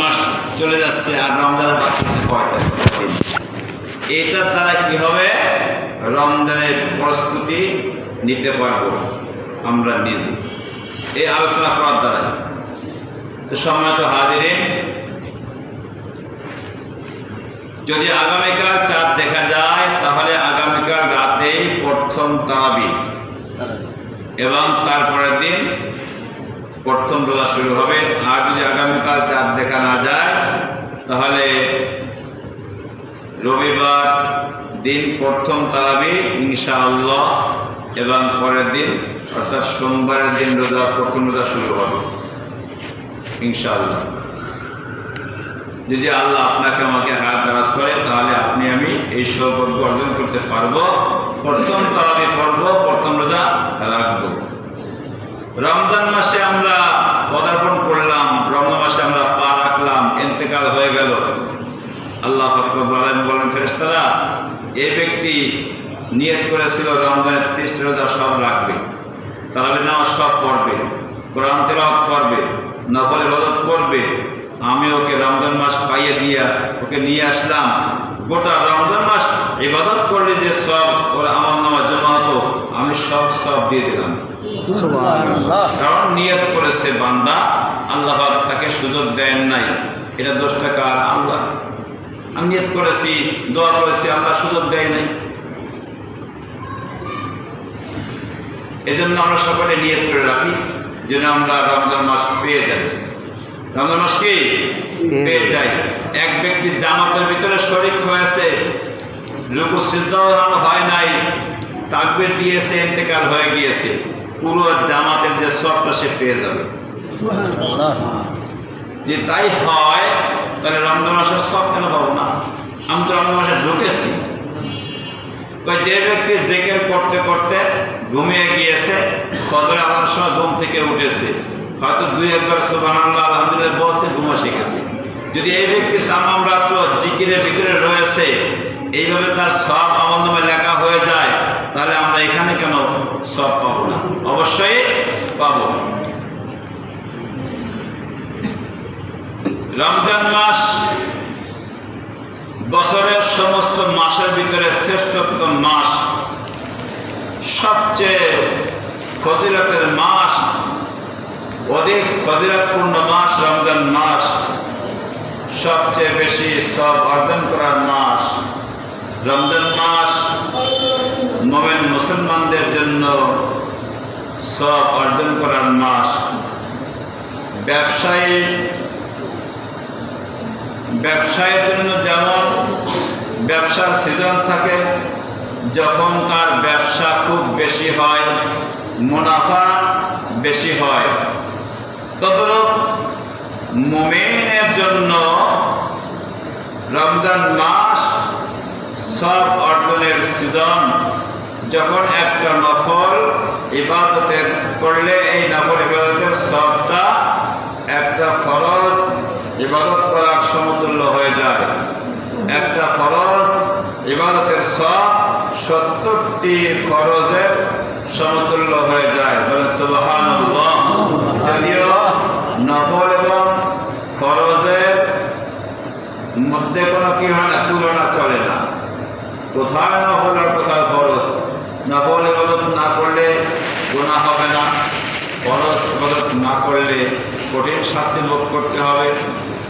মাস চলে যাচ্ছে আর রমজানের বাকি কয়টা এটার দ্বারা কি হবে? রমজানের প্রস্তুতি নিতে পারব আমরা নিজে। এই আলোচনা করার দ্বারা। তো সময় তো হাজিরে যদি আগামীকাল চাঁদ দেখা যায়, তাহলে আগামীকাল রাতেই প্রথম তারাবি এবং তারপরের দিন প্রথম রোজা শুরু হবে। আর যদি আগামীকাল চাঁদ দেখা না যায়, তাহলে রবিবার দিন প্রথম তারাবি ইনশাআল্লাহ, এবং পরের দিন, অর্থাৎ সোমবারের দিন রোজা প্রথম রোজা শুরু হবে। ইনশাআল্লাহ। যদি আল্লাহ আপনাকে আমাকে হাত দারাজ করে, তাহলে আপনি, আমি এই সৌভাগ্য অর্জন করতে পারব। প্রথম তারাবি পর্ব প্রথম রোজা রাখব। রমজান মাসে আমরা পদার্পণ করলাম, রমজান মাসে আমরা পা রাখলাম, ইন্তেকাল হয়ে গেল। আল্লাহ ফকরবুল বলেন ফেরেস্তারা এই ব্যক্তি নিয়ত করেছিল রমজানের ত্রিশটা রোজা সব রাখবে। তারাবি নামাজ সব পড়বে, কোরআন তেলাওয়াত করবে নকলে বদত করবে। আমি ওকে রমজান মাস পাইয়ে দিয়া, ওকে নিয়ে আসলাম। গোটা রমজান মাস ইবাদত করলে যে সব ওর আমার নামা জমা হতো, আমি সব সব দিয়ে দিলাম। কারণ নিয়ত করেছে বান্দা আল্লাহ তাকে সুযোগ দেন নাই। এটা দশ টাকা আল্লাহ। আমি নিয়ত করেছি দোয়া করেছি আল্লাহ সুযোগ দেয় নাই। এজন্য আমরা সকলে নিয়ত করে রাখি যেন আমরা রমজান মাস পেয়ে যাই। রমজান মাস কি? পেয়ে যাই। এক ব্যক্তি জামাতের ভিতরে শরিক হয়েছে লুকু সিদ্ধান্ত হয় নাই তাকবির দিয়েছে ইন্তেকাল হয়ে গিয়েছে। পুরো জামাতের যে সবটা সে পেয়ে যাবে। যে তাই হয়, তাহলে রমজান মাসের সব কেন পাবো না? আমি তো রমজান মাসে ঢুকেছি। যে ব্যক্তি জেকের করতে করতে ঘুমিয়ে গিয়েছে সদরে আমার সময় ঘুম থেকে উঠেছে। হয়তো দুই একবার সুবাহ আলহামদুলিল্লাহ বলছে ঘুমো শিখেছে। যদি এই ব্যক্তি তামাম রাত্র জিকিরে বিকিরে রয়েছে, এইভাবে তার সব আমল নামে লেখা হয়ে যায় তাহলে আমরা এখানে কেন সব পাবো না? অবশ্যই পাবো। রমজান মাস বছরের সমস্ত মাসের ভিতরে শ্রেষ্ঠতম মাস। সবচেয়ে ফজিলতের মাস, অধিক ফজিলতপূর্ণ মাস রমজান মাস। সবচেয়ে বেশি সব অর্জন করার মাস রমজান মাস। মোমেন মুসলমানদের জন্য সব অর্জন করার মাস। ব্যবসায়ী, ব্যবসায়ের জন্য যেমন ব্যবসার সিজন থাকে, যখন তার ব্যবসা খুব বেশি হয়, মুনাফা বেশি হয়। তদরূপ মোমেনের জন্য রমজান মাস সব অর্জনের সিজন যখন একটা নফল ইবাদতের করলে এই নফল ইবাদতের সবটা একটা ফরজ ইবাদত করার সমতুল্য হয়ে যায়। একটা ফরজ ইবাদতের সব সত্তরটি ফরজের সমতুল্য হয়ে যায়। বলে সুবাহান যদিও নফল এবং ফরজের মধ্যে কোনো কি হয় না, তুলনা চলে না। কোথায় নফল আর কোথায় ফরজ? নফল ইবাদত না করলে গোনা হবে না। ফরজ ইবাদত না করলে কঠিন শাস্তি ভোগ করতে হবে।